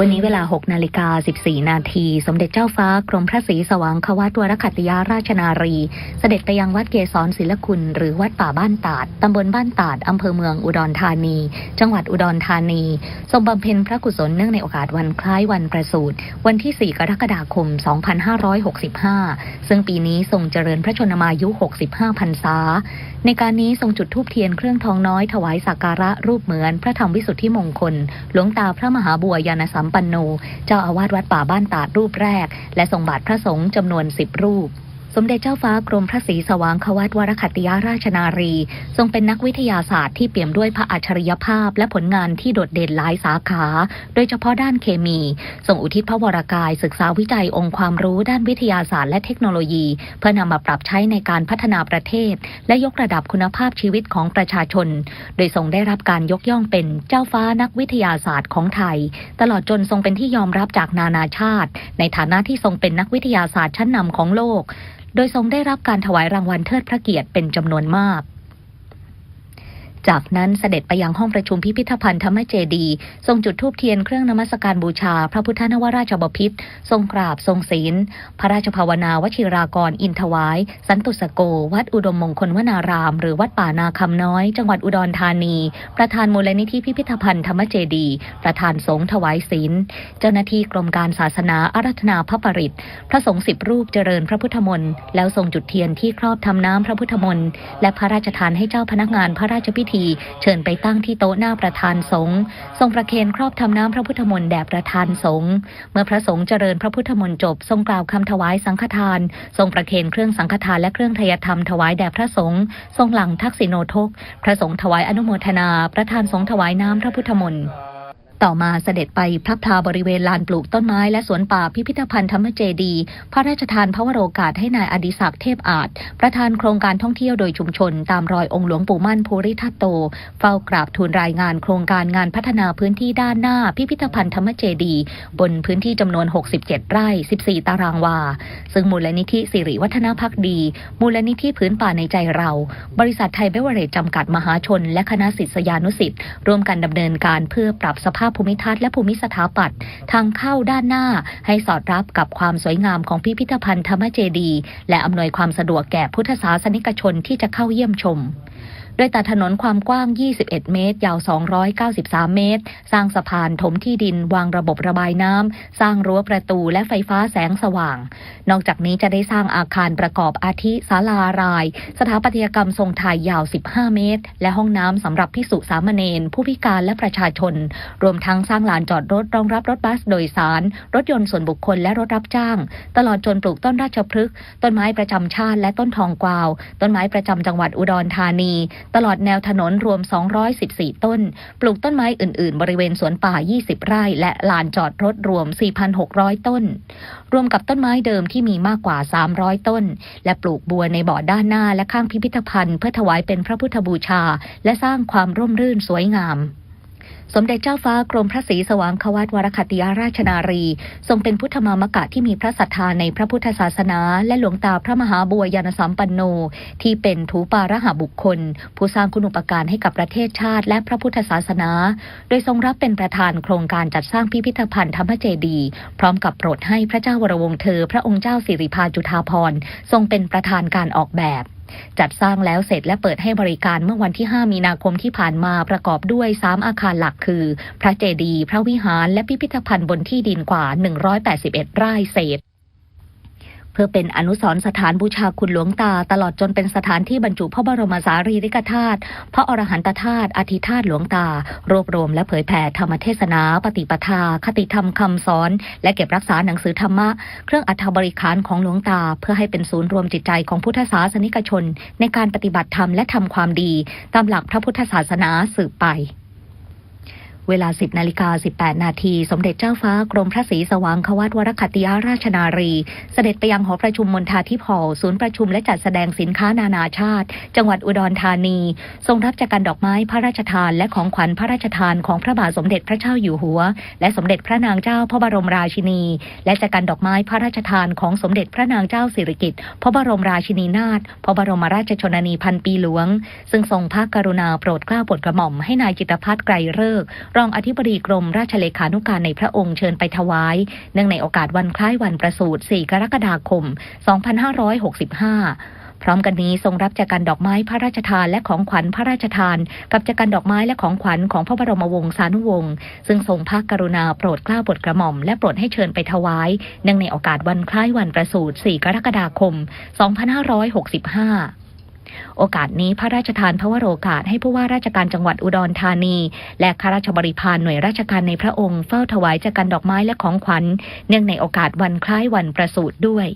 วันนี้เวลา 6 นาฬิกา 14 นาที สมเด็จเจ้าฟ้ากรมพระศรีสว่างควัตวรคัตติยาราชนารี เสด็จไปยังวัดเกศรศิลคุณ หรือวัดป่าบ้านตาด ตำบลบ้านตาด อำเภอเมืองอุดรธานี จังหวัดอุดรธานี ทรงบำเพ็ญพระกุศลเนื่องในโอกาสวันคล้ายวันประสูติ วันที่ 4 กรกฎาคม 2565 ซึ่งปีนี้ทรงเจริญพระชนมายุ 65 พรรษา ในการนี้ทรงจุดธูปเทียนเครื่องทองน้อยถวายสักการะรูปเหมือนพระธรรมวิสุทธิมงคล หลวงตาพระมหาบัวยานสัมปันโน เจ้าอาวาสวัดป่าบ้านตาดรูปแรก และทรงบาทพระสงฆ์จำนวนสิบรูป สมเด็จเจ้าฟ้ากรมพระศรีสว่างควัตวรคัตติยาราชนารี ทรงเป็นนักวิทยาศาสตร์ที่เปี่ยมด้วยพระอัจฉริยภาพ และผลงานที่โดดเด่นหลายสาขา โดยเฉพาะด้านเคมี ทรงอุทิศพระวรากาย ศึกษาวิจัยองค์ความรู้ด้านวิทยาศาสตร์และเทคโนโลยี เพื่อนำมาปรับใช้ในการพัฒนาประเทศ และยกระดับคุณภาพชีวิตของประชาชน โดยทรงได้รับการยกย่องเป็นเจ้าฟ้านักวิทยาศาสตร์ของไทย ตลอดจนทรงเป็นที่ยอมรับจากนานาชาติ ในฐานะที่ทรงเป็นนักวิทยาศาสตร์ชั้นนำของโลก โดยทรงได้รับการถวายรางวัลเทิดพระเกียรติเป็นจำนวนมาก จากนั้นเสด็จไปยังห้องประชุมพิพิธภัณฑ์ธรรมเจดี ทรงจุดธูปเทียนเครื่องนมัสการบูชา พระพุทธนวราชบพิตรทรงกราบทรงศีล พระราชภาวนาวชิรากร อินทวาย สันตุสโก วัดอุดมมงคลวนาราม หรือวัดป่านาคำน้อย จังหวัดอุดรธานี ประธานมูลนิธิพิพิธภัณฑ์ธรรมเจดี ประธานสงฆ์ถวายศีล เจ้าหน้าที่กรมการศาสนาอารัธนาพระปริตพระสงฆ์สิบรูปเจริญพระพุทธมนต์แล้วทรงจุดเทียนที่ครอบทำน้ำพระพุทธมนต์และพระราชทานให้เจ้าพนักงานพระราชพิธีเชิญไปตั้งที่โต๊ะหน้าประธานสงฆ์ทรงประเคนครอบทำน้ำพระพุทธมนต์แด่ประธานสงฆ์เมื่อพระสงฆ์เจริญพระพุทธมนต์จบ ทรงกล่าวคำถวายสังฆทาน ทรงประเคนเครื่องสังฆทานและเครื่องทยธรรมถวายแด่พระสงฆ์ทรงหลังทักษิโนทก พระสงฆ์ถวายอนุโมทนา ประธานสงฆ์ถวายน้ำพระพุทธมนต์ ต่อมาเสด็จไปพลับพลาบริเวณลานปลูกต้นไม้และสวนป่าพิพิธภัณฑ์ธรรมเจดี พระราชทานพระวโรกาสให้นายอดิศักดิ์เทพอาจ ประธานโครงการท่องเที่ยวโดยชุมชน ตามรอยองค์หลวงปู่มั่นภูริทัตโต เฝ้ากราบทูลรายงานโครงการงานพัฒนาพื้นที่ด้านหน้าพิพิธภัณฑ์ธรรมเจดี บนพื้นที่จำนวน 67 ไร่ 14 ตารางวา ซึ่งมูลนิธิสิริวัฒนพักดี มูลนิธิพื้นป่าในใจเรา บริษัทไทยเบเวอเรจจำกัดมหาชน และคณะศิษยานุสิษย์ร่วมกันดำเนินการเพื่อปรับสภาพภูมิทัศน์และภูมิสถาปัตย์ทางเข้าด้านหน้าให้สอดรับกับความสวยงามของพิพิธภัณฑ์ธรรมเจดี และอำนวยความสะดวกแก่พุทธศาสนิกชนที่จะเข้าเยี่ยมชม ยตัดถนนความกว้าง 21 เมตร ยาว 293 เมตร สร้างสะพานถมที่ดินวางระบบระบายน้ำ สร้างรั้วประตูและไฟฟ้าแสงสว่าง นอกจากนี้จะได้สร้างอาคารประกอบอาทิศาลาราย สถาปัตยกรรมทรงไทยยาว 15 เมตร และห้องน้ำสำหรับพิสุสามเณรผู้พิการและประชาชน รวมทั้งสร้างลานจอดรถรองรับรถบัสโดยสาร รถยนต์ส่วนบุคคลและรถรับจ้าง ตลอดจนปลูกต้นราชพฤกษ์ต้นไม้ประจำชาติและต้นทองกวาว ต้นไม้ประจำจังหวัดอุดรธานีตลอดแนวถนนรวม 214 ต้น ปลูกต้นไม้อื่น ๆ บริเวณสวนป่า 20 ไร่ และลานจอดรถรวม 4,600 ต้น รวมกับต้นไม้เดิมที่มีมากกว่า 300 ต้น และปลูกบัวในบ่อด้านหน้าและข้างพิพิธภัณฑ์ เพื่อถวายเป็นพระพุทธบูชา และสร้างความร่มรื่นสวยงาม สมเด็จเจ้าฟ้ากรมพระศรีสว่างควัตวรคติยาราชนารี ทรงเป็นพุทธมามกะที่มีพระศรัทธาในพระพุทธศาสนา และหลวงตาพระมหาบัวยานสัมปันโน ที่เป็นถูปาระหาบุคคล ผู้สร้างคุณูปการให้กับประเทศชาติ และพระพุทธศาสนา โดยทรงรับเป็นประธานโครงการจัดสร้างพิพิธภัณฑ์ธรรมเจดียพร้อมกับโปรดให้พระเจ้าวรวงเธอ พระองค์เจ้าสิริพาจุฑาภรณ์ทรงเป็นประธานการออกแบบ จัดสร้างแล้วเสร็จและเปิดให้บริการเมื่อวันที่ 5 มีนาคมที่ผ่านมาประกอบด้วย 3 อาคารหลักคือ พระเจดีย์พระวิหาร และพิพิธภัณฑ์บนที่ดินกว่า 181 ไร่เศษ เพื่อเป็นอนุสรณ์สถานบูชาคุณหลวงตา ตลอดจนเป็นสถานที่บรรจุพระบรมสารีริกธาตุพระอรหันตธาตุอธิธาตุหลวงตา รวบรวมและเผยแผ่ธรรมเทศนา ปฏิปทา คติธรรมคำสอน และเก็บรักษาหนังสือธรรมะ เครื่องอัฐบริคารของหลวงตา เพื่อให้เป็นศูนย์รวมจิตใจของพุทธศาสนิกชน ในการปฏิบัติธรรมและทำความดี ตามหลักพระพุทธศาสนาสืบไป เวลา 10นาฬิกา18 นาที สมเด็จเจ้าฟ้ากรมพระศรีสว่างควัตวรคติยาราชนารี เสด็จไปยังหอประชุมมณฑาธิพอลศูนย์ประชุมและจัดแสดงสินค้านานาชาติ จังหวัดอุดรธานี ทรงรับจากการดอกไม้พระราชทานและของขวัญพระราชทานของพระบาทสมเด็จพระเจ้าอยู่หัว และสมเด็จพระนางเจ้าพระบรมราชินี และจากการดอกไม้พระราชทานของสมเด็จพระนางเจ้าสิริกิติ์พระบรมราชินีนาถพระบรมราชชนนีพันปีหลวง ซึ่งทรงพระกรุณาโปรดเกล้าโปรดกระหม่อมให้นายจิตพัฒน์ไกรเลิกษ์รองอธิบดีกรมราชเลขานุการในพระองค์เชิญไปถวาย เนื่องในโอกาสวันคล้ายวันประสูติ 4 กรกฎาคม 2565พร้อมกันนี้ทรงรับจากการดอกไม้พระราชทานและของขวัญพระราชทาน กับจากการดอกไม้และของขวัญของพระบรมวงศานุวงศ์ซึ่งทรงพระกรุณาโปรดเกล้าโปรดกระหม่อมและโปรดให้เชิญไปถวาย เนื่องในโอกาสวันคล้ายวันประสูติ 4 กรกฎาคม 2565 โอกาสนี้พระราชทานพระวโรกาสให้ผู้ว่าราชการจังหวัดอุดรธานี และข้าราชบริพารหน่วยราชการในพระองค์เฝ้าถวายจากการดอกไม้และของขวัญ เนื่องในโอกาสวันคล้ายวันประสูติด้วย